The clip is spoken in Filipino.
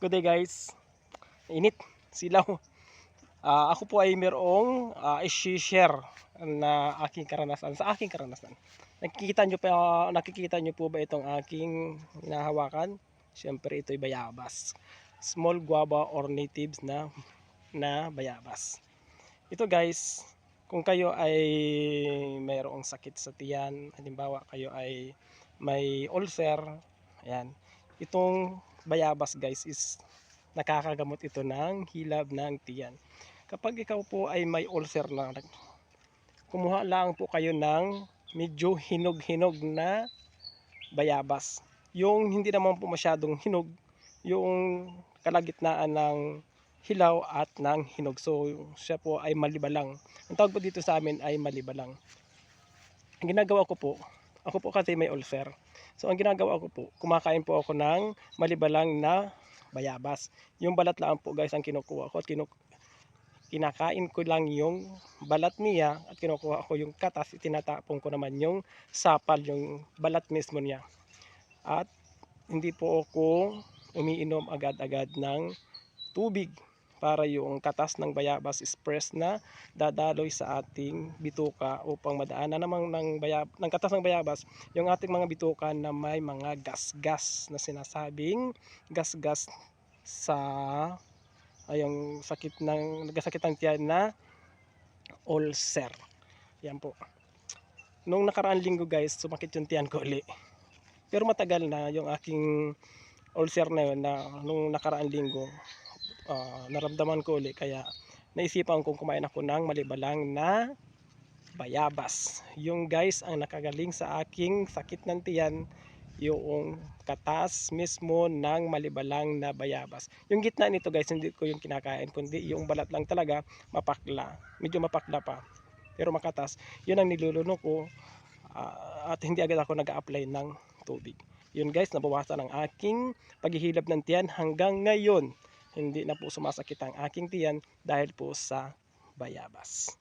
Good day guys. Init, silaw. Ah, ako po ay mayroong uh, i-share na aking karanasan sa aking karanasan. Nakikita nyo pa nakikita nyo po ba itong aking hinahawakan? Siyempre ito'y bayabas. Small guava or natives na na bayabas. Ito guys, kung kayo ay mayroong sakit sa tiyan, halimbawa kayo ay may ulcer, ayan. Itong bayabas guys is nakakagamot ito ng hilab ng tiyan. Kapag ikaw po ay may ulcer na, kumuha lang po kayo ng medyo hinog-hinog na bayabas. Yung hindi naman po masyadong hinog, yung kalagitnaan ng hilaw at ng hinog. So siya po ay malibalang. Ang tawag po dito sa amin ay malibalang. Ang ginagawa ko po, ako po kasi may ulcer. So ang ginagawa ko po, kumakain po ako ng malibalang na bayabas. Yung balat lang po guys ang kinukuha ko at kinuk kinakain ko lang yung balat niya at kinukuha ko yung katas, itinatapon ko naman yung sapal, yung balat mismo niya. At hindi po ako umiinom agad-agad ng tubig para yung katas ng bayabas is press na dadaloy sa ating bituka upang madaanan namang ng, bayab ng katas ng bayabas yung ating mga bituka na may mga gas-gas na sinasabing gas-gas sa ay yung sakit ng nagkasakit ng tiyan na ulcer. Yan po. Nung nakaraan linggo guys, sumakit yung tiyan ko uli. Pero matagal na yung aking ulcer na yun na nung nakaraan linggo ah, naramdaman ko uli kaya naisipan kong kumain ako ng malibalang na bayabas. Yung guys ang nakagaling sa aking sakit ng tiyan yung katas mismo ng malibalang na bayabas. Yung gitna nito guys, hindi ko yung kinakain, kundi yung balat lang talaga, mapakla. Medyo mapakla pa. Pero makatas. Yun ang niluluno ko ah, at hindi agad ako nag-apply ng tubig. Yun guys, nabawasan ang aking paghihilab ng tiyan hanggang ngayon. Hindi na po sumasakit ang aking tiyan dahil po sa bayabas.